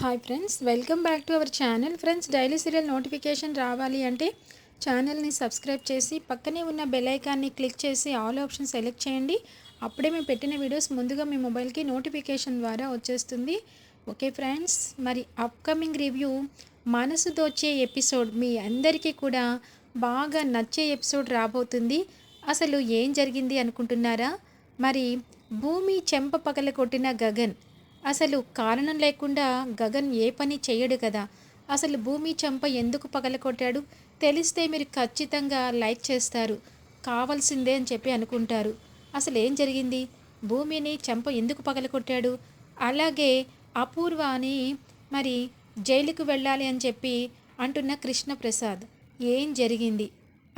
Hi friends welcome back to our channel friends daily serial notification రావాలి అంటే ఛానల్ని subscribe చేసి పక్కనే ఉన్న బెలైకాన్ని క్లిక్ చేసి ఆల్ ఆప్షన్ సెలెక్ట్ చేయండి. అప్పుడే మేము పెట్టిన వీడియోస్ ముందుగా మీ మొబైల్కి నోటిఫికేషన్ ద్వారా వచ్చేస్తుంది. ఓకే ఫ్రెండ్స్ మరి అప్కమింగ్ రివ్యూ మనసు దోచే ఎపిసోడ్ మీ అందరికీ కూడా బాగా నచ్చే ఎపిసోడ్ రాబోతుంది. అసలు ఏం జరిగింది అనుకుంటున్నారా? మరి భూమి చెంప పగల కొట్టిన గగన్ అసలు కారణం లేకుండా గగన్ ఏ పని చేయడు కదా. అసలు భూమి చెంప ఎందుకు పగలకొట్టాడు తెలిస్తే మీరు ఖచ్చితంగా లైక్ చేస్తారు. కావాల్సిందే అని చెప్పి అనుకుంటారు. అసలు ఏం జరిగింది? భూమిని చెంప ఎందుకు పగలకొట్టాడు అలాగే అపూర్వ అని మరి జైలుకు వెళ్ళాలి అని చెప్పి అంటున్న కృష్ణప్రసాద్ ఏం జరిగింది?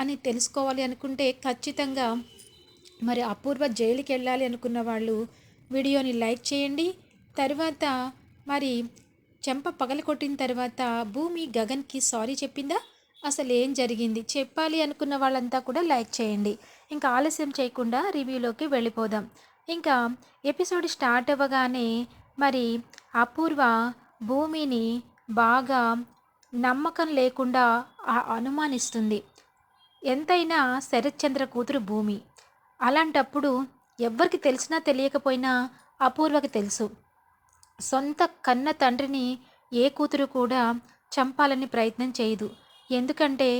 అని తెలుసుకోవాలి అనుకుంటే ఖచ్చితంగా మరి అపూర్వ జైలుకి వెళ్ళాలి అనుకున్న వాళ్ళు వీడియోని లైక్ చేయండి. తర్వాత మరి చెంప పగల కొట్టిన తర్వాత భూమి గగన్కి సారీ చెప్పిందా? అసలు ఏం జరిగింది? చెప్పాలి అనుకున్న వాళ్ళంతా కూడా లైక్ చేయండి. ఇంకా ఆలస్యం చేయకుండా రివ్యూలోకి వెళ్ళిపోదాం. ఇంకా ఎపిసోడ్ స్టార్ట్ అవ్వగానే మరి అపూర్వ భూమిని బాగా నమ్మకం లేకుండా అనుమానిస్తుంది. ఎంతైనా శరత్చంద్ర కూతురు భూమి. అలాంటప్పుడు ఎవ్వరికి తెలిసినా తెలియకపోయినా అపూర్వకి తెలుసు. సొంత కన్న తండ్రిని ఏ కూతురు కూడా చంపాలని ప్రయత్నం చేయదు. ఎందుకంటే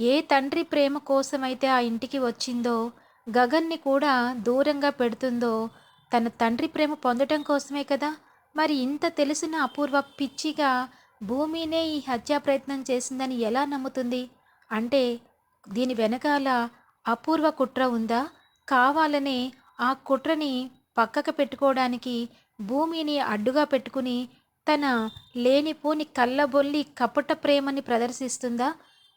ఏ తండ్రి ప్రేమ కోసమైతే ఆ ఇంటికి వచ్చిందో గగన్ని కూడా దూరంగా పెడుతుందో తన తండ్రి ప్రేమ పొందటం కోసమే కదా? మరి ఇంత తెలిసిన అపూర్వ పిచ్చిగా భూమినే ఈ హత్యా ప్రయత్నం చేసిందని ఎలా నమ్ముతుంది? అంటే దీని వెనకాల అపూర్వ కుట్ర ఉందా? కావాలనే ఆ కుట్రని పక్కకు పెట్టుకోవడానికి భూమిని అడ్డుగా పెట్టుకుని తన లేనిపోని కళ్ళబొల్లి కపట ప్రేమని ప్రదర్శిస్తుందా?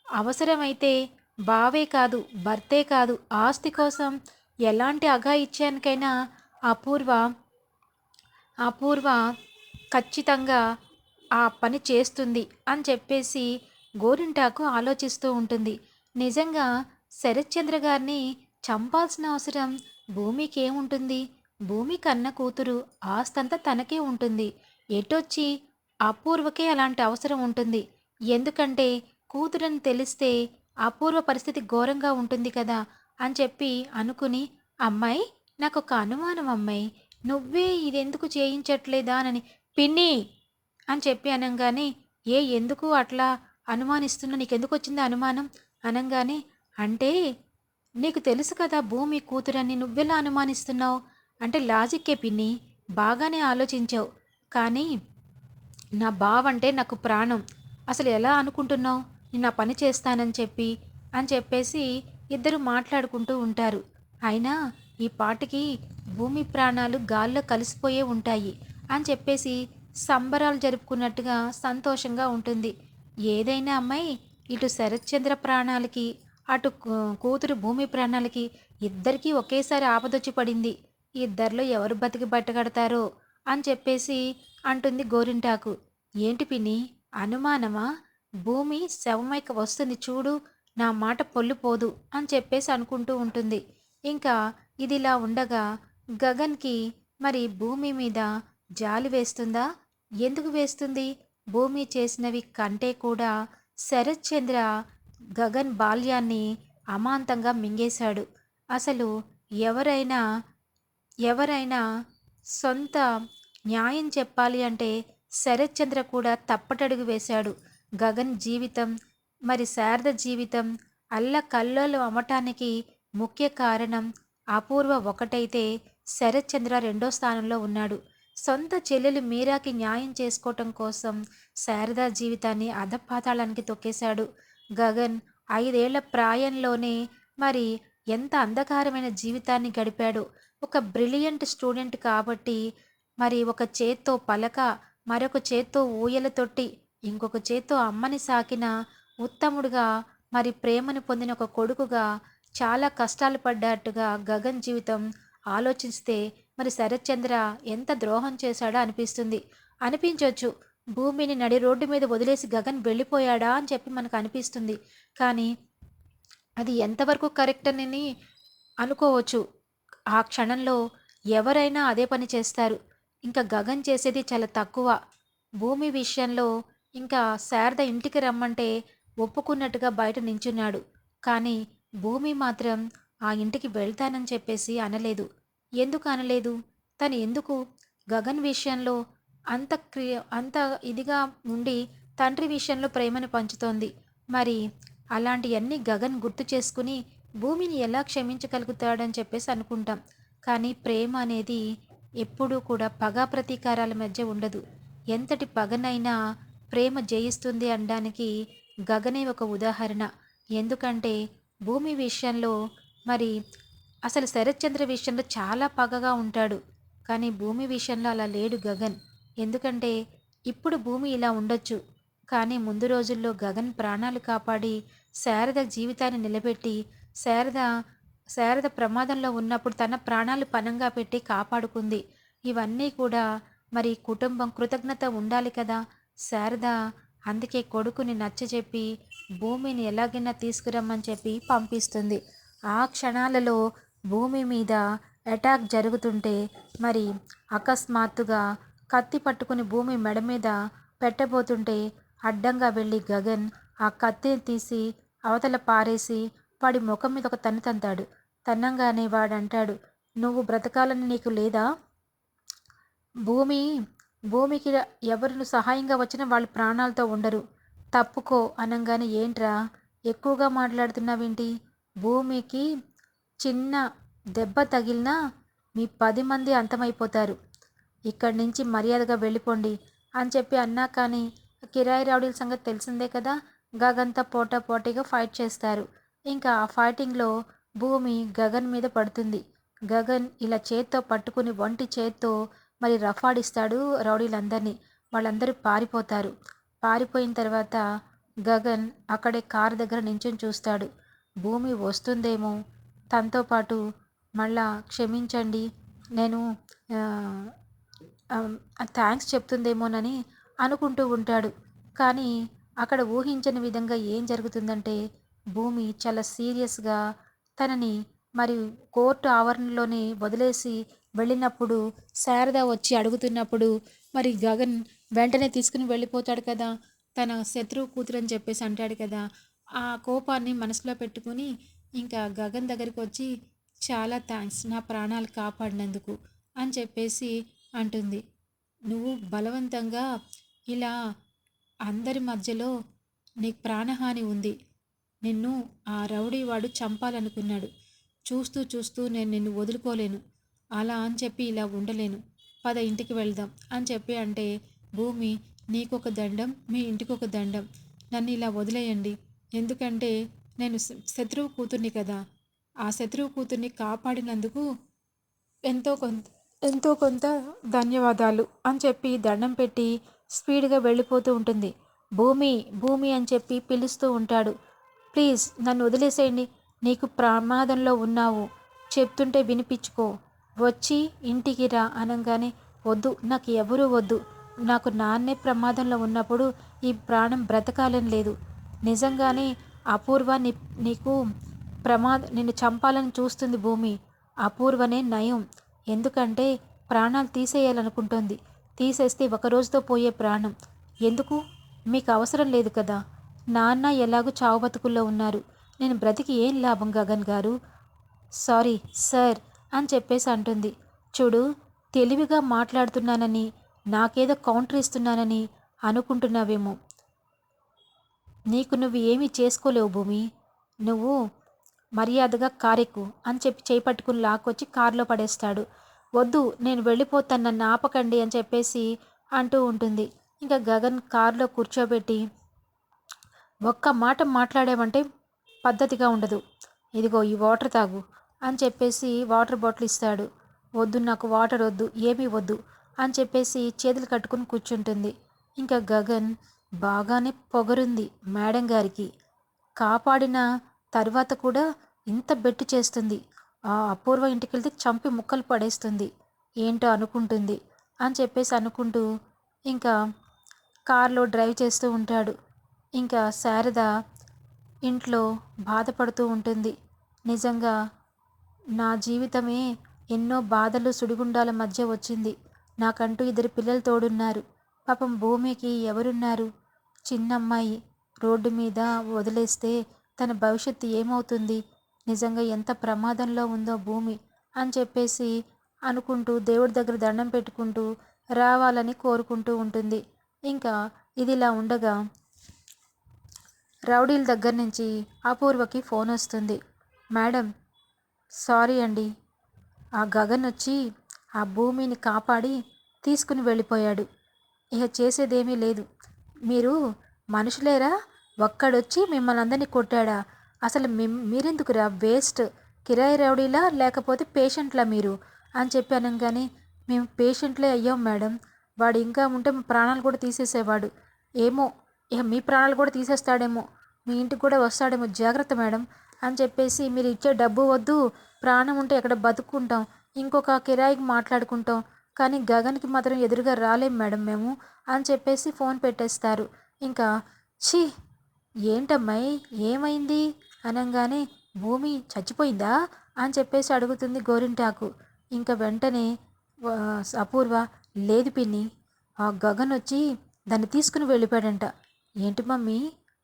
అవసరమైతే బావే కాదు భర్తే కాదు ఆస్తి కోసం ఎలాంటి అఘాయిత్యానికైనా అపూర్వ అపూర్వ ఖచ్చితంగా ఆ పని చేస్తుంది అని చెప్పేసి గోరింటాకు ఆలోచిస్తూ ఉంటుంది. నిజంగా శరత్చంద్ర గారిని చంపాల్సిన అవసరం భూమికి ఏముంటుంది? భూమి కన్న కూతురు ఆస్తంతా తనకే ఉంటుంది. ఎటొచ్చి? అపూర్వకే అలాంటి అవసరం ఉంటుంది. ఎందుకంటే కూతురని తెలిస్తే అపూర్వ పరిస్థితి ఘోరంగా ఉంటుంది కదా అని చెప్పి అనుకుని అమ్మాయి నాకు ఒక అనుమానం అమ్మాయి. నువ్వే ఇదెందుకు చేయించట్లేదా అని పిన్ని! అని చెప్పి అనగానే ఏ ఎందుకు అట్లా అనుమానిస్తున్నా? నీకెందుకు వచ్చింది అనుమానం? అనగానే అంటే నీకు తెలుసు కదా భూమి కూతురని నువ్వెలా అనుమానిస్తున్నావు? అంటే లాజిక్కే పిన్ని బాగానే ఆలోచించావు. కానీ నా బావంటే నాకు ప్రాణం. అసలు ఎలా అనుకుంటున్నావు? నేను ఆ పని చేస్తానని చెప్పి అని చెప్పేసి ఇద్దరు మాట్లాడుకుంటూ ఉంటారు. అయినా ఈ పాటికి భూమి ప్రాణాలు గాల్లో కలిసిపోయే ఉంటాయి అని చెప్పేసి సంబరాలు జరుపుకున్నట్టుగా సంతోషంగా ఉంటుంది. ఏదైనా అమ్మాయి ఇటు శరత్చంద్ర ప్రాణాలకి అటు కూతురు భూమి ప్రాణాలకి ఇద్దరికీ ఒకేసారి ఆపదొచ్చి పడింది. ఇద్దరిలో ఎవరు బతికి బట్టగడతారో అని చెప్పేసి అంటుంది గోరింటాకు. ఏంటి పిని అనుమానమా? భూమి శవమైక వస్తుంది చూడు నా మాట పొల్లిపోదు అని చెప్పేసి అనుకుంటూ ఉంటుంది. ఇంకా ఇదిలా ఉండగా గగన్కి మరి భూమి మీద జాలి వేస్తుందా? ఎందుకు వేస్తుంది? భూమి చేసినవి కంటే కూడా శరత్చంద్ర గగన్ బాల్యాన్ని అమాంతంగా మింగేశాడు. అసలు ఎవరైనా ఎవరైనా సొంత న్యాయం చెప్పాలి అంటే శరత్చంద్ర కూడా తప్పటడుగు వేశాడు. గగన్ జీవితం మరి శారద జీవితం అల్ల కల్లోలు అమ్మటానికి ముఖ్య కారణం అపూర్వ ఒకటైతే శరత్చంద్ర రెండో స్థానంలో ఉన్నాడు. సొంత చెల్లెలు మీరాకి న్యాయం చేసుకోవటం కోసం శారదా జీవితాన్ని అధపాతాళానికి తొక్కేశాడు. గగన్ ఐదేళ్ళ ప్రాయంలోనే మరి ఎంత అంధకారమైన జీవితాన్ని గడిపాడు. ఒక బ్రిలియంట్ స్టూడెంట్ కాబట్టి మరి ఒక చేత్తో పలక మరొక చేత్తో ఊయల తొట్టి ఇంకొక చేత్తో అమ్మని సాకిన ఉత్తముడుగా మరి ప్రేమను పొందిన ఒక కొడుకుగా చాలా కష్టాలు పడ్డట్టుగా గగన్ జీవితం ఆలోచిస్తే మరి శరత్చంద్ర ఎంత ద్రోహం చేశాడో అనిపిస్తుంది. అనిపించవచ్చు భూమిని నడి రోడ్డు మీద వదిలేసి గగన్ వెళ్ళిపోయాడా అని చెప్పి మనకు అనిపిస్తుంది. కానీ అది ఎంతవరకు కరెక్ట్ అని అనుకోవచ్చు. ఆ క్షణంలో ఎవరైనా అదే పని చేస్తారు. ఇంకా గగన్ చేసేది చాలా తక్కువ. భూమి విషయంలో ఇంకా శారద ఇంటికి రమ్మంటే ఒప్పుకున్నట్టుగా బయట నించున్నాడు. కానీ భూమి మాత్రం ఆ ఇంటికి వెళ్తానని చెప్పేసి అనలేదు. ఎందుకు అనలేదు? తను ఎందుకు? గగన్ విషయంలో అంత క్రియ అంత ఇదిగా ఉండి తండ్రి విషయంలో ప్రేమను పంచుతోంది. మరి అలాంటివన్నీ గగన్ గుర్తు చేసుకుని భూమిని ఎలా క్షమించగలుగుతాడని చెప్పేసి అనుకుంటాం. కానీ ప్రేమ అనేది ఎప్పుడూ కూడా పగా ప్రతీకారాల మధ్య ఉండదు. ఎంతటి పగనైనా ప్రేమ జయిస్తుంది అనడానికి గగనే ఒక ఉదాహరణ. ఎందుకంటే భూమి విషయంలో మరి అసలు శరత్చంద్ర విషయంలో చాలా పగగా ఉంటాడు. కానీ భూమి విషయంలో అలా లేడు గగన్. ఎందుకంటే ఇప్పుడు భూమి ఇలా ఉండొచ్చు. కానీ ముందు రోజుల్లో గగన్ ప్రాణాలు కాపాడి శారద జీవితాన్ని నిలబెట్టి శారద శారద ప్రమాదంలో ఉన్నప్పుడు తన ప్రాణాలు పనంగా పెట్టి కాపాడుకుంది. ఇవన్నీ కూడా మరి కుటుంబం కృతజ్ఞత ఉండాలి కదా? శారద అందుకే కొడుకుని నచ్చజెప్పి భూమిని ఎలాగైనా తీసుకురమ్మని చెప్పి పంపిస్తుంది. ఆ క్షణాలలో భూమి మీద అటాక్ జరుగుతుంటే మరి అకస్మాత్తుగా కత్తి పట్టుకుని భూమి మెడ మీద పెట్టబోతుంటే అడ్డంగా వెళ్ళి గగన్ ఆ కత్తిని తీసి అవతల పారేసి వాడి ముఖం మీద ఒక తన్ను తంతాడు. తన్నంగానే వాడంటాడు నువ్వు బ్రతకాలని నీకు లేదా? భూమి భూమికి ఎవరిను సహాయంగా వచ్చినా వాళ్ళు ప్రాణాలతో ఉండరు. తప్పుకో అనగానే ఏంట్రా? ఎక్కువగా మాట్లాడుతున్నావేంటి? భూమికి చిన్న దెబ్బ తగిలినా మీ పది మంది అంతమైపోతారు. ఇక్కడి నుంచి మర్యాదగా వెళ్ళిపోండి అని చెప్పి అన్నా కానీ కిరాయి రౌడీల సంగతి తెలిసిందే కదా? గగంతా పోటా పోటీగా ఫైట్ చేస్తారు. ఇంకా ఆ ఫైటింగ్లో భూమి గగన్ మీద పడుతుంది. గగన్ ఇలా చేత్తో పట్టుకుని ఒంటి చేత్తో మరి రఫాడిస్తాడు రౌడీలందరినీ. వాళ్ళందరూ పారిపోతారు. పారిపోయిన తర్వాత గగన్ అక్కడే కారు దగ్గర నించుని చూస్తాడు. భూమి వస్తుందేమో? తనతో పాటు మళ్ళా క్షమించండి నేను థ్యాంక్స్ చెప్తుందేమోనని అనుకుంటూ ఉంటాడు. కానీ అక్కడ ఊహించని విధంగా ఏం జరుగుతుందంటే భూమి చాలా సీరియస్గా తనని మరి కోర్టు ఆవరణలోనే వదిలేసి వెళ్ళినప్పుడు శారద వచ్చి అడుగుతున్నప్పుడు మరి గగన్ వెంటనే తీసుకుని వెళ్ళిపోతాడు కదా తన శత్రువు కూతురు అని చెప్పేసి అంటాడు కదా ఆ కోపాన్ని మనసులో పెట్టుకుని ఇంకా గగన్ దగ్గరికి వచ్చి చాలా థ్యాంక్స్ నా ప్రాణాలు కాపాడినందుకు అని చెప్పేసి అంటుంది. నువ్వు బలవంతంగా ఇలా అందరి మధ్యలో నీకు ప్రాణహాని ఉంది నిన్ను ఆ రౌడీ వాడు చంపాలనుకున్నాడు. చూస్తూ చూస్తూ నేను నిన్ను వదులుకోలేను. అలా అని చెప్పి ఇలా ఉండలేను. పద ఇంటికి వెళ్దాం అని చెప్పి అంటే భూమి నీకొక దండం మీ ఇంటికి ఒక దండం. నన్ను ఇలా వదిలేయండి. ఎందుకంటే నేను శత్రువు కూతుర్ని కదా. ఆ శత్రువు కూతుర్ని కాపాడినందుకు ఎంతో కొంత ఎంతో కొంత ధన్యవాదాలు అని చెప్పి దండం పెట్టి స్పీడ్గా వెళ్ళిపోతూ ఉంటుంది. భూమి భూమి అని చెప్పి పిలుస్తూ ఉంటాడు. ప్లీజ్ నన్ను వదిలేసేయండి. నీకు ప్రమాదంలో ఉన్నావు. చెప్తుంటే వినిపించుకో. వచ్చి ఇంటికి రా అనగానే వద్దు నాకు ఎవరూ వద్దు. నాకు నాన్నే ప్రమాదంలో ఉన్నప్పుడు ఈ ప్రాణం బ్రతకాలని లేదు. నిజంగానే అపూర్వ నీ నీకు ప్రమాద నిన్ను చంపాలని చూస్తుంది భూమి. అపూర్వనే నయం. ఎందుకంటే ప్రాణాలు తీసేయాలనుకుంటుంది. తీసేస్తే ఒక రోజుతో పోయే ప్రాణం. ఎందుకు? మీకు అవసరం లేదు కదా. నాన్న ఎలాగూ చావు బతుకుల్లో ఉన్నారు. నేను బ్రతికి ఏం లాభం గగన్ గారు? సారీ సార్ అని చెప్పేసి అంటుంది. చూడు తెలివిగా మాట్లాడుతున్నానని నాకేదో కౌంటర్ ఇస్తున్నానని అనుకుంటున్నావేమో. నీకు నువ్వు ఏమీ చేసుకోలేవు భూమి. నువ్వు మర్యాదగా కారెక్కు అని చెప్పి చేపట్టుకుని లాక్కొచ్చి కారులో పడేస్తాడు. వద్దు నేను వెళ్ళిపోతాను నన్ను ఆపకండి అని చెప్పేసి అంటూ ఉంటుంది. ఇంకా గగన్ కారులో కూర్చోబెట్టి ఒక్క మాట మాట్లాడామంటే పద్ధతిగా ఉండదు. ఇదిగో ఈ వాటర్ తాగు అని చెప్పేసి వాటర్ బాటిల్ ఇస్తాడు. వద్దు నాకు వాటర్ వద్దు ఏమీ వద్దు అని చెప్పేసి చేతులు కట్టుకుని కూర్చుంటుంది. ఇంకా గగన్ బాగానే పొగరుంది మేడం గారికి. కాపాడిన తర్వాత కూడా ఇంత బెట్టు చేస్తుంది. ఆ అపూర్వ ఇంటికి వెళ్తే చంపి ముక్కలు పడేస్తుంది. ఏంటో అనుకుంటుంది అని చెప్పేసి అనుకుంటూ ఇంకా కార్లో డ్రైవ్ చేస్తూ ఉంటాడు. ఇంకా శారద ఇంట్లో బాధపడుతూ ఉంటుంది. నిజంగా నా జీవితమే ఎన్నో బాధలు సుడిగుండాల మధ్య వచ్చింది. నాకంటూ ఇద్దరు పిల్లలు తోడున్నారు. పాపం భూమికి ఎవరున్నారు? చిన్నమ్మాయి రోడ్డు మీద వదిలేస్తే తన భవిష్యత్తు ఏమవుతుంది? నిజంగా ఎంత ప్రమాదంలో ఉందో భూమి అని చెప్పేసి అనుకుంటూ దేవుడి దగ్గర దండం పెట్టుకుంటూ రావాలని కోరుకుంటూ ఉంటుంది. ఇంకా ఇదిలా ఉండగా రౌడీల దగ్గర నుంచి అపూర్వకి ఫోన్ వస్తుంది. మేడం సారీ అండి. ఆ గగన్ వచ్చి ఆ భూమిని కాపాడి తీసుకుని వెళ్ళిపోయాడు. ఇక చేసేదేమీ లేదు. మీరు మనుషులేరా? ఒక్కడొచ్చి మిమ్మల్ని అందరినీ కొట్టాడా? అసలు మీరెందుకురా వేస్ట్? కిరాయి రౌడీలా? లేకపోతే పేషెంట్లా మీరు? అని చెప్పి అనగానే మేము పేషెంట్లే అయ్యాం మేడం. వాడు ఇంకా ఉంటే మా ప్రాణాలు కూడా తీసేసేవాడు. ఏమో ఇక మీ ప్రాణాలు కూడా తీసేస్తాడేమో. మీ ఇంటికి కూడా వస్తాడేమో జాగ్రత్త మేడం అని చెప్పేసి మీరు ఇచ్చే డబ్బు వద్దు. ప్రాణం ఉంటే ఎక్కడ బతుకుంటాం. ఇంకొక కిరాయికి మాట్లాడుకుంటాం. కానీ గగన్కి మాత్రం ఎదురుగా రాలేం మేడం మేము అని చెప్పేసి ఫోన్ పెట్టేస్తారు. ఇంకా ఛీ! ఏంటమ్మాయి ఏమైంది? అనగానే భూమి చచ్చిపోయిందా? అని చెప్పేసి అడుగుతుంది గోరింటాకు. ఇంకా వెంటనే అపూర్వ లేదు పిన్ని. ఆ గగన్ వచ్చి దాన్ని తీసుకుని వెళ్ళిపోయాడంట. ఏంటి మమ్మీ?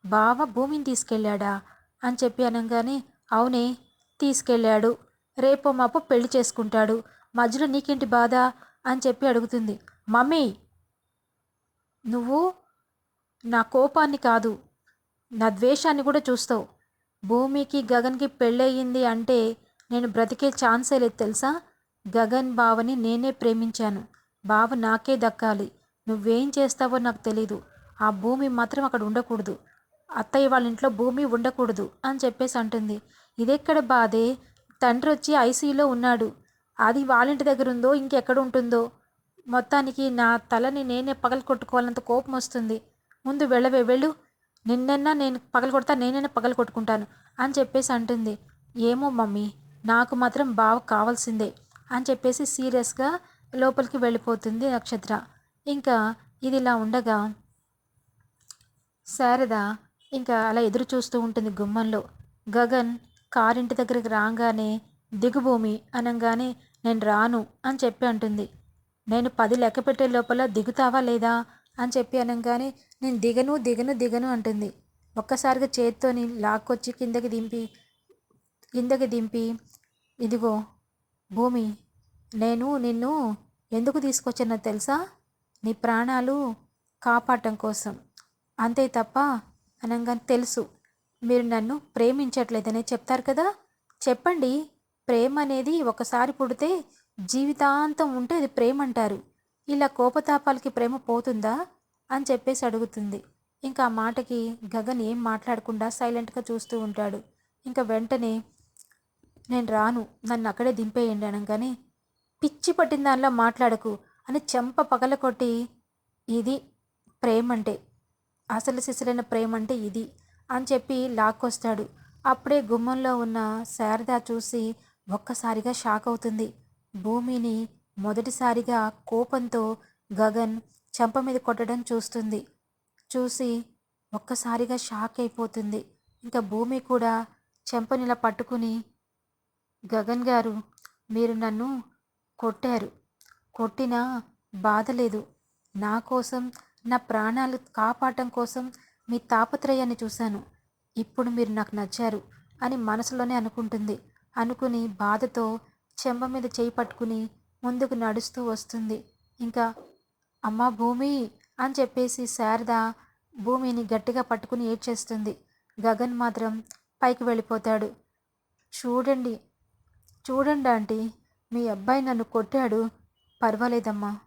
బావ భూమిని తీసుకెళ్ళాడా? అని చెప్పి అనగానే అవునే తీసుకెళ్ళాడు. రేపో మాపో పెళ్ళి చేసుకుంటాడు. మధ్యలో నీకేంటి బాధ? అని చెప్పి అడుగుతుంది. మమ్మీ! నువ్వు నా కోపాన్ని కాదు నా ద్వేషాన్ని కూడా చూస్తావు. భూమికి గగన్కి పెళ్ళయింది అంటే నేను బ్రతికే ఛాన్సే లేదు తెలుసా? గగన్ బావని నేనే ప్రేమించాను. బావ నాకే దక్కాలి. నువ్వేం చేస్తావో నాకు తెలీదు. ఆ భూమి మాత్రం అక్కడ ఉండకూడదు. అత్తయ్య వాళ్ళ ఇంట్లో భూమి ఉండకూడదు అని చెప్పేసి అంటుంది. ఇదెక్కడ బాధే? తండ్రి వచ్చి ఐసీయూలో ఉన్నాడు. అది వాళ్ళ ఇంటి దగ్గర ఉందో ఇంకెక్కడ ఉంటుందో? మొత్తానికి నా తలని నేనే పగలు కొట్టుకోవాలంత కోపం వస్తుంది. ముందు వెళ్ళవే వెళ్ళు నిన్నైనా నేను పగలు కొడతా నేనైనా పగలు కొట్టుకుంటాను అని చెప్పేసి అంటుంది. ఏమో మమ్మీ నాకు మాత్రం బావ కావాల్సిందే అని చెప్పేసి సీరియస్గా లోపలికి వెళ్ళిపోతుంది నక్షత్ర. ఇంకా ఇది ఇలా ఉండగా శారద ఇంకా అలా ఎదురు చూస్తూ ఉంటుంది గుమ్మంలో. గగన్ కారింటి దగ్గరికి రాగానే దిగుభూమి అనగానే నేను రాను అని చెప్పి అంటుంది. నేను పది లెక్క పెట్టే లోపల దిగుతావా లేదా? అని చెప్పి అనగానే నేను దిగను దిగను దిగను అంటుంది. ఒక్కసారిగా చేత్తోని లాక్కొచ్చి కిందకి దింపి కిందకి దింపి ఇదిగో భూమి నేను నిన్ను ఎందుకు తీసుకొచ్చానో తెలుసా? నీ ప్రాణాలు కాపాడటం కోసం. అంతే తప్ప అనగానే తెలుసు. మీరు నన్ను ప్రేమించట్లేదని చెప్తారు కదా? చెప్పండి. ప్రేమ అనేది ఒకసారి పుడితే జీవితాంతం ఉంటే అది ప్రేమ అంటారు ఇలా కోపతాపాలకి ప్రేమ పోతుందా? అని చెప్పేసి అడుగుతుంది. ఇంకా ఆ మాటకి గగన్ ఏం మాట్లాడకుండా సైలెంట్గా చూస్తూ ఉంటాడు. ఇంకా వెంటనే నేను రాను. నన్ను అక్కడే దింపేయండి అనగానే పిచ్చి పట్టిన దానిలో మాట్లాడకు అని చెంప పగలకొట్టి ఇది ప్రేమ అంటే అసలు సిసలైన ప్రేమ అంటే ఇది అని చెప్పి లాక్కొస్తాడు. అప్పుడే గుమ్మంలో ఉన్న శారద చూసి ఒక్కసారిగా షాక్ అవుతుంది. భూమిని మొదటిసారిగా కోపంతో గగన్ చెంప మీద కొట్టడం చూస్తుంది. చూసి ఒక్కసారిగా షాక్ అయిపోతుంది. ఇంకా భూమి కూడా చెంపనిలా పట్టుకుని గగన్ గారు మీరు నన్ను కొట్టారు. కొట్టినా బాధ లేదు. నా కోసం నా ప్రాణాలు కాపాడటం కోసం మీ తాపత్రయాన్ని చూశాను. ఇప్పుడు మీరు నాకు నచ్చారు అని మనసులోనే అనుకుంటుంది. అనుకుని బాధతో చెంబ మీద చేయి పట్టుకుని ముందుకు నడుస్తూ వస్తుంది. ఇంకా అమ్మా భూమి అని చెప్పేసి శారద భూమిని గట్టిగా పట్టుకుని ఏడ్చేస్తుంది. గగన్ మాత్రం పైకి వెళ్ళిపోతాడు. చూడండి చూడండి ఆంటీ మీ అబ్బాయి నన్ను కొట్టాడు. పర్వాలేదమ్మా.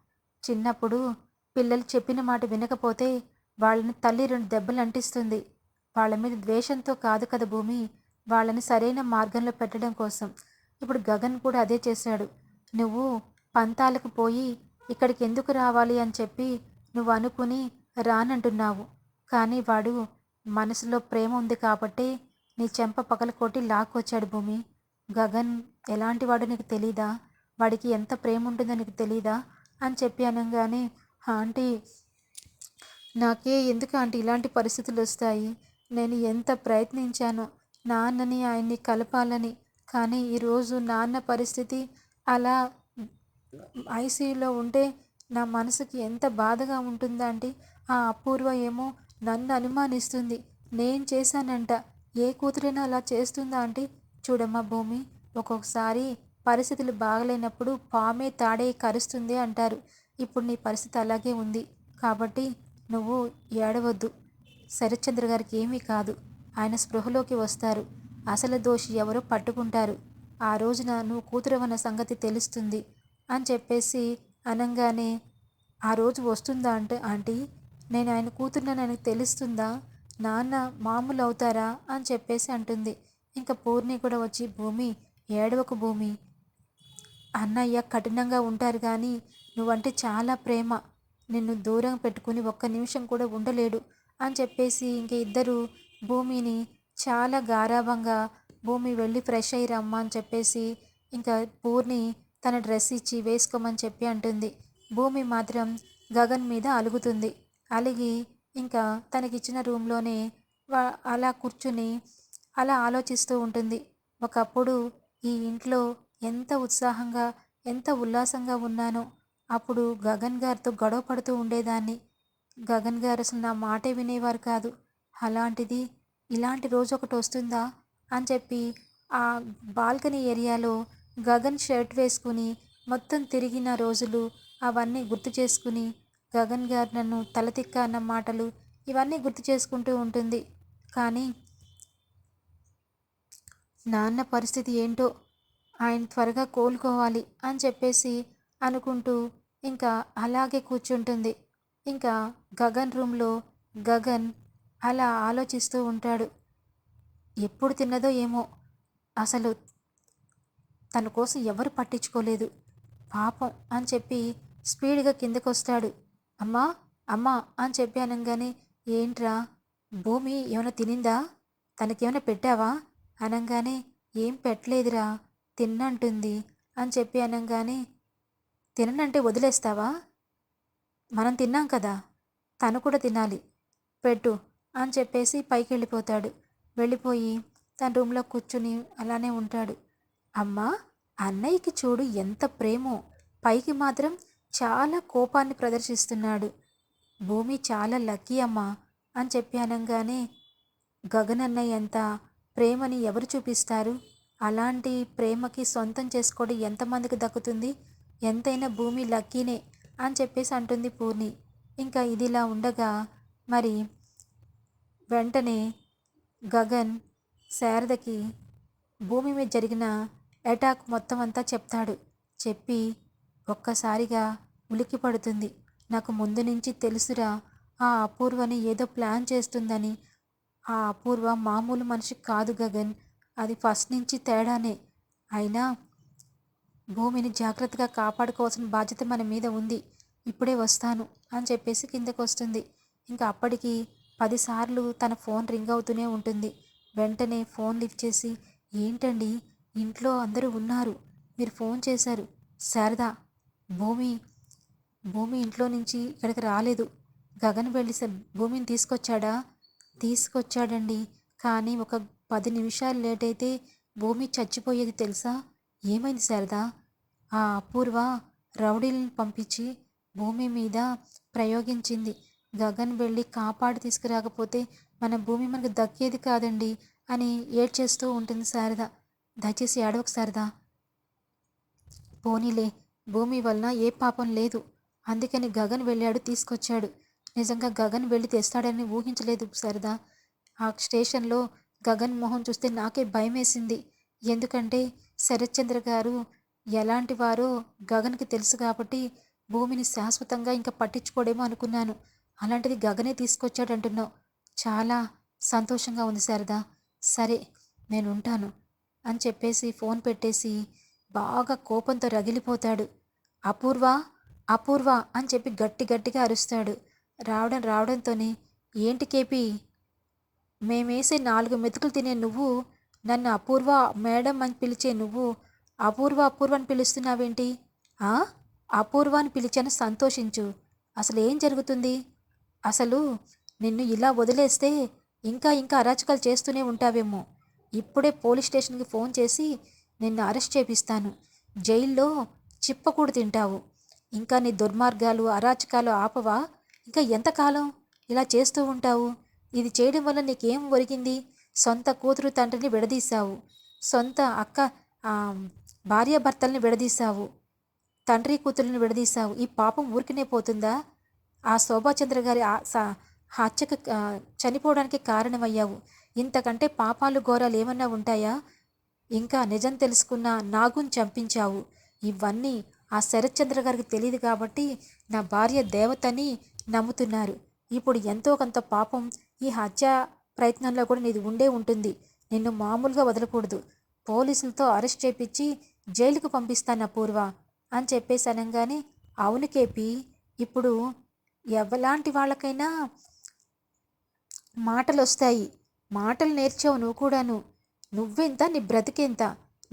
చిన్నప్పుడు పిల్లలు చెప్పిన మాట వినకపోతే వాళ్ళని తల్లి రెండు దెబ్బలు అంటిస్తుంది. వాళ్ళ మీద ద్వేషంతో కాదు కదా భూమి వాళ్ళని సరైన మార్గంలో పెట్టడం కోసం. ఇప్పుడు గగన్ కూడా అదే చేశాడు. నువ్వు పంతాలకు పోయి ఇక్కడికి ఎందుకు రావాలి అని చెప్పి నువ్వు అనుకుని రానంటున్నావు. కానీ వాడు మనసులో ప్రేమ ఉంది కాబట్టి నీ చెంప పగల కొట్టి లాక్కొచ్చాడు భూమి. గగన్ ఎలాంటి వాడు నీకు తెలీదా? వాడికి ఎంత ప్రేమ ఉంటుందో నీకు తెలీదా? అని చెప్పి అనగానే ఆంటీ నాకే ఎందుకు ఆంటీ ఇలాంటి పరిస్థితులు వస్తాయి? నేను ఎంత ప్రయత్నించానో నాన్నని ఆయన్ని కలపాలని. కానీ ఈరోజు నాన్న పరిస్థితి అలా ఐసీయూలో ఉంటే నా మనసుకి ఎంత బాధగా ఉంటుందంటే ఆ అపూర్వ ఏమో నన్ను అనుమానిస్తుంది. నేను చేశానంట. ఏ కూతురైనా అలా చేస్తుందా అంటే చూడమ్మా భూమి ఒక్కొక్కసారి పరిస్థితులు బాగలేనప్పుడు పామే తాడే కరుస్తుంది అంటారు. ఇప్పుడు నీ పరిస్థితి అలాగే ఉంది. కాబట్టి నువ్వు ఏడవద్దు. శరత్చంద్ర గారికి ఏమీ కాదు. ఆయన స్పృహలోకి వస్తారు. అసలు దోషి ఎవరో పట్టుకుంటారు. ఆ రోజున నువ్వు కూతురవన్న సంగతి తెలుస్తుంది అని చెప్పేసి అనంగానే ఆ రోజు వస్తుందా అంటే ఆంటీ? నేను ఆయన కూతురునని ఆయనకు తెలుస్తుందా? నాన్న మామూలు అవుతారా? అని చెప్పేసి అంటుంది. ఇంకా పూర్ణి కూడా వచ్చి భూమి ఏడవకు భూమి. అన్నయ్య కఠినంగా ఉంటారు కానీ నువ్వంటే చాలా ప్రేమ. నిన్ను దూరం పెట్టుకుని ఒక్క నిమిషం కూడా ఉండలేడు అని చెప్పేసి ఇంక ఇద్దరు భూమిని చాలా గారాభంగా భూమి వెళ్ళి ఫ్రెష్ అయ్యి రమ్మా అని చెప్పేసి ఇంకా పూర్ణి తన డ్రెస్ ఇచ్చి వేసుకోమని చెప్పి అంటుంది. భూమి మాత్రం గగన్ మీద అలుగుతుంది. అలిగి ఇంకా తనకిచ్చిన రూమ్లోనే అలా కూర్చుని అలా ఆలోచిస్తూ ఉంటుంది. ఒకప్పుడు ఈ ఇంట్లో ఎంత ఉత్సాహంగా ఎంత ఉల్లాసంగా ఉన్నానో. అప్పుడు గగన్ గారితో గొడవ పడుతూ ఉండేదాన్ని. గగన్ గారు అసలు నా మాటే వినేవారు కాదు. అలాంటిది ఇలాంటి రోజు ఒకటి వస్తుందా అని చెప్పి ఆ బాల్కనీ ఏరియాలో గగన్ షర్ట్ వేసుకుని మొత్తం తిరిగిన రోజులు అవన్నీ గుర్తు చేసుకుని గగన్ గారు నన్ను తలతిక్క అన్న మాటలు ఇవన్నీ గుర్తు చేసుకుంటూ ఉంటుంది. కానీ నాన్న పరిస్థితి ఏంటో ఆయన త్వరగా కోలుకోవాలి అని చెప్పేసి అనుకుంటూ ఇంకా అలాగే కూర్చుంటుంది. ఇంకా గగన్ రూమ్లో గగన్ అలా ఆలోచిస్తూ ఉంటాడు. ఎప్పుడు తిన్నదో ఏమో. అసలు తన కోసం ఎవరు పట్టించుకోలేదు. పాపం అని చెప్పి స్పీడ్గా కిందకొస్తాడు. అమ్మా అమ్మా అని చెప్పి అనగానే ఏంట్రా? భూమి ఏమైనా తినిందా? తనకేమైనా పెట్టావా? అనగానే ఏం పెట్టలేదురా తిన్నంటుంది అని చెప్పి అనగానే తిననంటే వదిలేస్తావా? మనం తిన్నాం కదా తను కూడా తినాలి. పెట్టు అని చెప్పేసి పైకి వెళ్ళిపోతాడు వెళ్ళిపోయి తన రూమ్లో కూర్చుని అలానే ఉంటాడు. అమ్మా అన్నయ్యకి చూడు ఎంత ప్రేమో. పైకి మాత్రం చాలా కోపాన్ని ప్రదర్శిస్తున్నాడు. భూమి చాలా లక్కీ అమ్మా అని చెప్పి అనగానే గగనన్నయ్య ఎంత ప్రేమని ఎవరు చూపిస్తారు? అలాంటి ప్రేమకి సొంతం చేసుకోవడం ఎంతమందికి దక్కుతుంది? ఎంతైనా భూమి లక్కీనే అని చెప్పేసి అంటుంది పూర్ణి. ఇంకా ఇదిలా ఉండగా మరి వెంటనే గగన్ శారదకి భూమి మీద జరిగిన అటాక్ మొత్తం అంతా చెప్తాడు. చెప్పి ఒక్కసారిగా ఉలికి పడుతుంది. నాకు ముందు నుంచి తెలుసురా ఆ అపూర్వని ఏదో ప్లాన్ చేస్తుందని. ఆ అపూర్వ మామూలు మనిషి కాదు గగన్. అది ఫస్ట్ నుంచి తేడానే. అయినా భూమిని జాగ్రత్తగా కాపాడుకోవాల్సిన బాధ్యత మన మీద ఉంది. ఇప్పుడే వస్తాను అని చెప్పేసి కిందకు వస్తుంది. ఇంకా అప్పటికి పదిసార్లు తన ఫోన్ రింగ్ అవుతూనే ఉంటుంది. వెంటనే ఫోన్ లిఫ్ట్ చేసి ఏంటండి? ఇంట్లో అందరూ ఉన్నారు. మీరు ఫోన్ చేశారు. శారదా భూమి భూమి ఇంట్లో నుంచి ఇక్కడికి రాలేదు. గగన్ వెళ్ళి భూమిని తీసుకొచ్చాడా? తీసుకొచ్చాడండి. కానీ ఒక పది నిమిషాలు లేట్ అయితే భూమి చచ్చిపోయేది తెలుసా? ఏమైంది శారదా? ఆ అపూర్వ రౌడీలను పంపించి భూమి మీద ప్రయోగించింది. గగన్ వెళ్ళి కాపాడి తీసుకురాకపోతే మన భూమి మనకు దక్కేది కాదండి అని ఏడ్చేస్తూ ఉంటుంది శారద. దయచేసి ఏడవకు శారదా. పోనీలే భూమి వలన ఏ పాపం లేదు. అందుకని గగన్ వెళ్ళాడు తీసుకొచ్చాడు. నిజంగా గగన్ వెళ్ళి తెస్తాడని ఊహించలేదు సరదా ఆ స్టేషన్లో గగన్ మొహం చూస్తే నాకే భయం వేసింది ఎందుకంటే శరత్చంద్ర గారు ఎలాంటి వారో గగన్కి తెలుసు కాబట్టి భూమిని శాశ్వతంగా ఇంకా పట్టించుకోడేమో అనుకున్నాను. అలాంటిది గగనే తీసుకొచ్చాడంటున్నావు. చాలా సంతోషంగా ఉంది శారదా. సరే నేను ఉంటాను అని చెప్పేసి ఫోన్ పెట్టేసి బాగా కోపంతో రగిలిపోతాడు. అపూర్వ అపూర్వ అని చెప్పి గట్టి గట్టిగా అరుస్తాడు. రావడం రావడంతోనే ఏంటి కేపీ? మేమేసే నాలుగు మెతుకులు తినే నువ్వు నన్ను అపూర్వ మేడం అని పిలిచే నువ్వు అపూర్వ అపూర్వ అని పిలుస్తున్నావేంటి? అపూర్వ అని పిలిచాను సంతోషించు. అసలు ఏం జరుగుతుంది? అసలు నిన్ను ఇలా వదిలేస్తే ఇంకా ఇంకా అరాచకాలు చేస్తూనే ఉంటావేమో. ఇప్పుడే పోలీస్ స్టేషన్కి ఫోన్ చేసి నిన్ను అరెస్ట్ చేపిస్తాను. జైల్లో చిప్పకూడు తింటావు. ఇంకా నీ దుర్మార్గాలు అరాచకాలు ఆపవా? ఇంకా ఎంతకాలం ఇలా చేస్తూ ఉంటావు? ఇది చేయడం వల్ల నీకేం ఒరిగింది? సొంత కూతురు తండ్రిని విడదీశావు. సొంత అక్క భార్యాభర్తల్ని విడదీశావు. తండ్రి కూతుర్ని విడదీశావు. ఈ పాపం ఊరికినే పోతుందా? ఆ శోభాచంద్ర గారి స- హత్యకు చనిపోవడానికి కారణమయ్యావు. ఇంతకంటే పాపాలు ఘోరాలు ఏమన్నా ఉంటాయా? ఇంకా నిజం తెలుసుకున్న నాగుని చంపించావు. ఇవన్నీ ఆ శరత్చంద్ర గారికి తెలియదు కాబట్టి నా భార్య దేవతని నమ్ముతున్నారు. ఇప్పుడు ఎంతో కొంత పాపం ఈ హత్య ప్రయత్నంలో కూడా నీది ఉండే ఉంటుంది. నిన్ను మామూలుగా వదలకూడదు. పోలీసులతో అరెస్ట్ చేపించి జైలుకు పంపిస్తాను అపూర్వ అని చెప్పేసి అనగానే అవును కేపి ఇప్పుడు ఎవలాంటి వాళ్ళకైనా మాటలు వస్తాయి మాటలు నేర్చావు నువ్వు కూడాను. నువ్వెంత నీ బ్రతికెంత?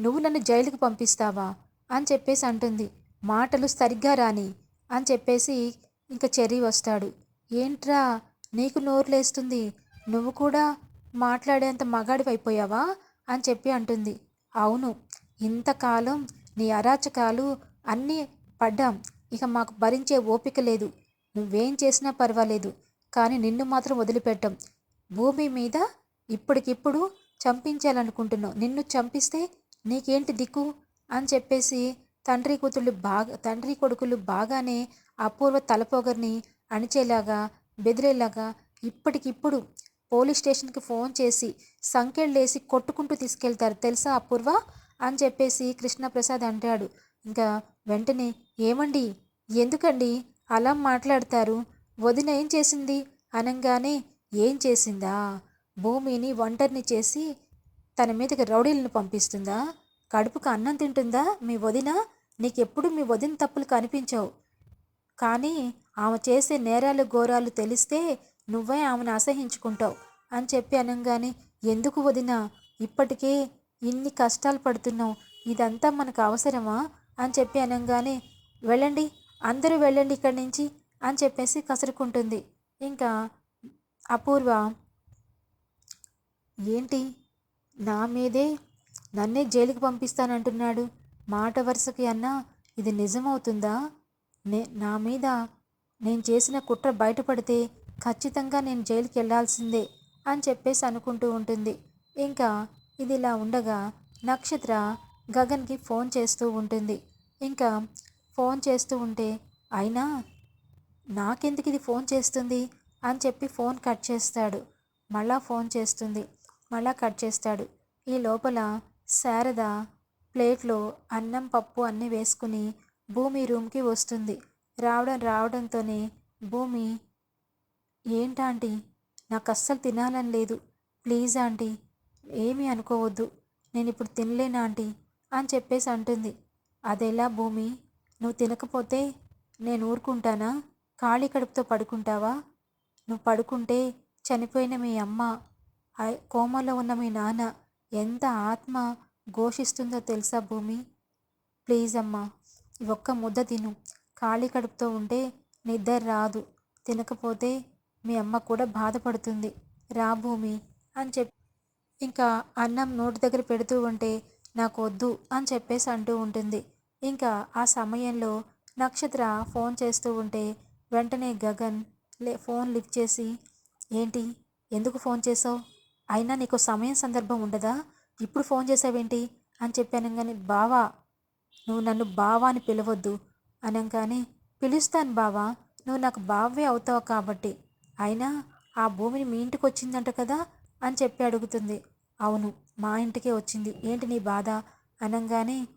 నువ్వు నన్ను జైలుకు పంపిస్తావా? అని చెప్పేసి అంటుంది. మాటలు సరిగ్గా రాని అని చెప్పేసి ఇంకా చెర్రీ వస్తాడు. ఏంట్రా నీకు నోరు లేస్తుంది నువ్వు కూడా మాట్లాడేంత మగాడివి అయిపోయావా అని చెప్పి అంటుంది. అవును ఇంతకాలం నీ అరాచకాలు అన్నీ పడ్డాం. ఇక మాకు భరించే ఓపిక లేదు. నువ్వేం చేసినా పర్వాలేదు. కానీ నిన్ను మాత్రం వదిలిపెట్టం. భూమి మీద ఇప్పటికిప్పుడు చంపించాలనుకుంటున్నావు. నిన్ను చంపిస్తే నీకేంటి దిక్కు? అని చెప్పేసి తండ్రి కూతుళ్ళు బాగా తండ్రి కొడుకులు బాగానే అపూర్వ తలపోగర్ని అణిచేలాగా బెదిరేలాగా ఇప్పటికిప్పుడు పోలీస్ స్టేషన్కి ఫోన్ చేసి సంకెళ్ళేసి కొట్టుకుంటూ తీసుకెళ్తారు. తెలుసా అపూర్వ? అని చెప్పేసి కృష్ణప్రసాద్ అంటాడు. ఇంకా వెంటనే ఏమండి? ఎందుకండి అలా మాట్లాడతారు? వదిన ఏం చేసింది? అనగానే ఏం చేసిందా? భూమిని ఒంటరిని చేసి తన మీదకి రౌడీలను పంపిస్తుందా? కడుపుకు అన్నం తింటుందా మీ వదిన? నీకెప్పుడు మీ వదిన తప్పులు కనిపించవు. కానీ ఆమె చేసే నేరాలు ఘోరాలు తెలిస్తే నువ్వే ఆమెను అసహించుకుంటావు అని చెప్పి అనగానే ఎందుకు వదిన? ఇప్పటికే ఇన్ని కష్టాలు పడుతున్నావు ఇదంతా మనకు అవసరమా? అని చెప్పి అనగానే వెళ్ళండి అందరూ వెళ్ళండి ఇక్కడి నుంచి అని చెప్పేసి కసురుకుంటుంది. ఇంకా అపూర్వ ఏంటి? నా మీదే నన్నే జైలుకి పంపిస్తానంటున్నాడు. మాట వరుసకి అన్నా ఇది నిజమవుతుందా? నే నా మీద నేను చేసిన కుట్ర బయటపడితే ఖచ్చితంగా నేను జైలుకి వెళ్ళాల్సిందే అని చెప్పేసి అనుకుంటూ ఉంటుంది. ఇంకా ఇదిలా ఉండగా నక్షత్ర గగన్కి ఫోన్ చేస్తూ ఉంటుంది. ఇంకా ఫోన్ చేస్తూ ఉంటే అయినా నాకెందుకు ఇది ఫోన్ చేస్తుంది? అని చెప్పి ఫోన్ కట్ చేస్తాడు. మళ్ళా ఫోన్ చేస్తుంది. మళ్ళా కట్ చేస్తాడు. ఈ లోపల శారద ప్లేట్లో అన్నం పప్పు అన్నీ వేసుకుని భూమి రూమ్కి వస్తుంది. రావడం రావడంతోనే భూమి ఏంటాంటీ నాకు అస్సలు తినాలని లేదు. ప్లీజ్ ఆంటీ ఏమీ అనుకోవద్దు. నేను ఇప్పుడు తినలేను ఆంటీ? అని చెప్పేసి అంటుంది. అదెలా భూమి? నువ్వు తినకపోతే నేను ఊరుకుంటానా? ఖాళీ కడుపుతో పడుకుంటావా? నువ్వు పడుకుంటే చనిపోయిన మీ అమ్మ కోమలో ఉన్న మీ నాన్న ఎంత ఆత్మ ఘోషిస్తుందో తెలుసా భూమి? ప్లీజ్ అమ్మా ఒక్క ముద్ద తిను. ఖాళీ కడుపుతో ఉంటే నిద్ర రాదు. తినకపోతే మీ అమ్మ కూడా బాధపడుతుంది. రా భూమి అని చెప్పి ఇంకా అన్నం నోటి దగ్గర పెడుతూ ఉంటే నాకు వద్దు అని చెప్పేసి అంటూ ఉంటుంది. ఇంకా ఆ సమయంలో నక్షత్ర ఫోన్ చేస్తూ ఉంటే వెంటనే గగన్ లే ఫోన్ లిఫ్ట్ చేసి ఏంటి? ఎందుకు ఫోన్ చేసావు? అయినా నీకు సమయం సందర్భం ఉండదా? ఇప్పుడు ఫోన్ చేసావేంటి? అని చెప్పాను కానీ బావా నువ్వు నన్ను బావా అని పిలవద్దు. అనగానే పిలుస్తాను బావా నువ్వు నాకు బావే అవుతావు కాబట్టి. అయినా ఆ భూమిని మీ ఇంటికి వచ్చిందంట కదా అని చెప్పి అడుగుతుంది. అవును మా ఇంటికే వచ్చింది. ఏంటి నీ బాధ? అనగానే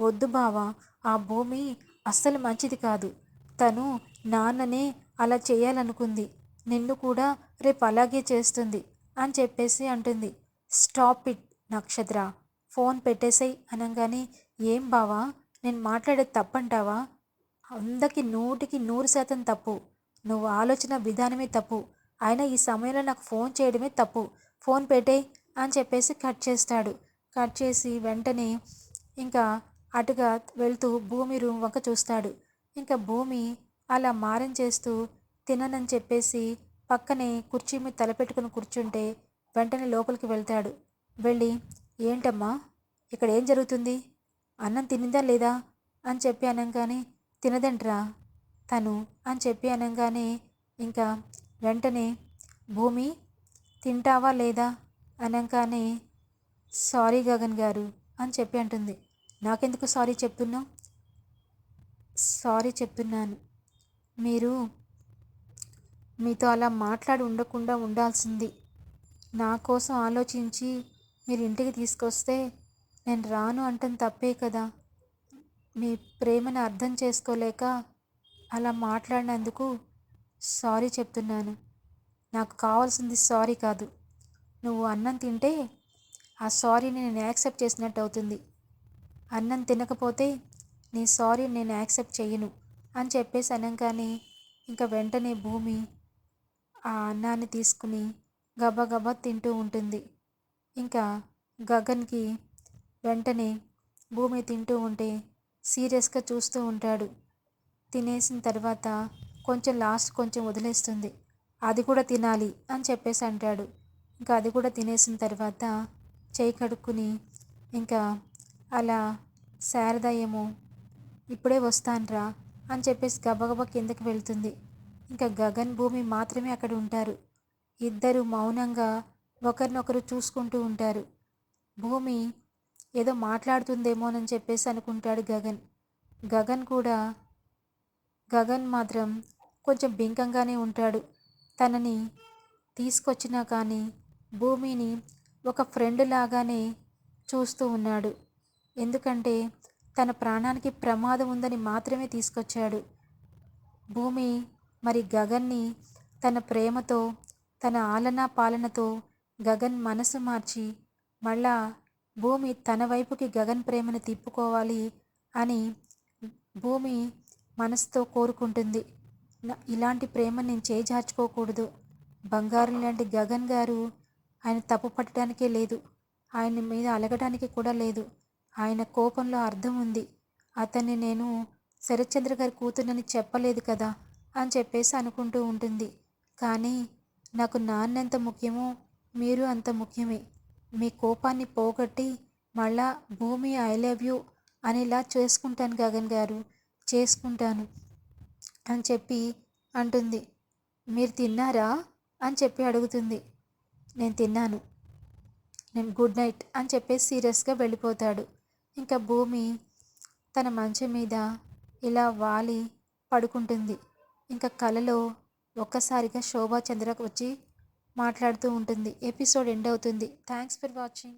వద్దు బావా ఆ భూమి అస్సలు మంచిది కాదు. తను నాన్ననే అలా చేయాలనుకుంది. నిన్ను కూడా రేపు అలాగే చేస్తుంది అని చెప్పేసి అంటుంది. Stop it Nakshatra. ఫోన్ పెట్టేసాయి అనగానే ఏం బావా? నేను మాట్లాడేది తప్పంటావా? అందరికి నూటికి నూరు శాతం తప్పు. నువ్వు ఆలోచన విధానమే తప్పు. అయినా ఈ సమయంలో నాకు ఫోన్ చేయడమే తప్పు. ఫోన్ పెట్టే అని చెప్పేసి కట్ చేస్తాడు. కట్ చేసి వెంటనే ఇంకా అటుగా వెళ్తూ భూమి రూమ్ వంక చూస్తాడు. ఇంకా భూమి అలా మారం చేస్తూ తిననని చెప్పేసి పక్కనే కుర్చీ మీద తలపెట్టుకుని కూర్చుంటే వెంటనే లోపలికి వెళ్తాడు. వెళ్ళి ఏంటమ్మా ఇక్కడ ఏం జరుగుతుంది? అన్నం తినిందా లేదా? అని చెప్పి అనగానే తినదంట్రా. తను అని చెప్పి అనగానే ఇంకా వెంటనే భూమి తింటావా లేదా? అనగానే సారీ గగన్ గారు అని చెప్పి అంటుంది. నాకెందుకు సారీ చెప్తున్నావు? సారీ చెప్తున్నాను. మీరు మీతో అలా మాట్లాడి ఉండకుండా ఉండాల్సింది. నా కోసం ఆలోచించి మీరు ఇంటికి తీసుకొస్తే నేను రాను అంటం తప్పే కదా. మీ ప్రేమను అర్థం చేసుకోలేక అలా మాట్లాడినందుకు సారీ చెప్తున్నాను. నాకు కావాల్సింది సారీ కాదు. నువ్వు అన్నం తింటే ఆ సారీని నేను యాక్సెప్ట్ చేసినట్టు అవుతుంది. అన్నం తినకపోతే నీ సారీ నేను యాక్సెప్ట్ చేయను అని చెప్పేసి అనగానే ఇంకా వెంటనే భూమి ఆ అన్నాన్ని తీసుకుని గబగబా తింటూ ఉంటుంది. ఇంకా గగన్కి వెంటనే భూమి తింటూ ఉంటే సీరియస్గా చూస్తూ ఉంటాడు. తినేసిన తర్వాత కొంచెం లాస్ట్ కొంచెం వదిలేస్తుంది. అది కూడా తినాలి అని చెప్పేసి అంటాడు. ఇంకా అది కూడా తినేసిన తర్వాత చేయి కడుక్కుని ఇంకా అలా శారద ఏమో ఇప్పుడే వస్తానురా అని చెప్పేసి గబగబ కిందకి వెళ్తుంది. ఇంకా గగన్ భూమి మాత్రమే అక్కడ ఉంటారు. ఇద్దరు మౌనంగా ఒకరినొకరు చూసుకుంటూ ఉంటారు. భూమి ఏదో మాట్లాడుతుందేమోనని చెప్పేసి అనుకుంటాడు గగన్. గగన్ కూడా గగన్ మాత్రం కొంచెం బింకంగానే ఉంటాడు. తనని తీసుకొచ్చినా కానీ భూమిని ఒక ఫ్రెండ్ లాగానే చూస్తూ ఉన్నాడు. ఎందుకంటే తన ప్రాణానికి ప్రమాదం ఉందని మాత్రమే తీసుకొచ్చాడు. భూమి మరి గగన్ని తన ప్రేమతో తన ఆలనా పాలనతో గగన్ మనసు మార్చి మళ్ళా భూమి తన వైపుకి గగన్ ప్రేమను తిప్పుకోవాలి అని భూమి మనసుతో కోరుకుంటుంది. ఇలాంటి ప్రేమ నేను చేజార్చుకోకూడదు బంగారం లాంటి గగన్ గారు ఆయన తప్పు పట్టడానికే లేదు. ఆయన మీద అలగడానికి కూడా లేదు. ఆయన కోపంలో అర్థం ఉంది. అతన్ని నేను శరత్చంద్ర గారి కూతురునని చెప్పలేదు కదా అని చెప్పేసి అనుకుంటూ ఉంటుంది. కానీ నాకు నాన్న ఎంత ముఖ్యమో మీరు అంత ముఖ్యమే. మీ కోపాన్ని పోగొట్టి మళ్ళా భూమి ఐ లవ్ యూ అనేలా చేసుకుంటాను గగన్ గారు. చేసుకుంటాను. అని చెప్పి అంటుంది. మీరు తిన్నారా? అని చెప్పి అడుగుతుంది. నేను తిన్నాను. నేను గుడ్ నైట్ అని చెప్పేసి సీరియస్గా వెళ్ళిపోతాడు. ఇంకా భూమి తన మంచం మీద ఇలా వాలి పడుకుంటుంది. ఇంకా కలలో ఒక్కసారిగా శోభా చంద్ర వచ్చి మాట్లాడుతూ ఉంటుంది. ఎపిసోడ్ ఎండ్ అవుతుంది. Thanks for watching.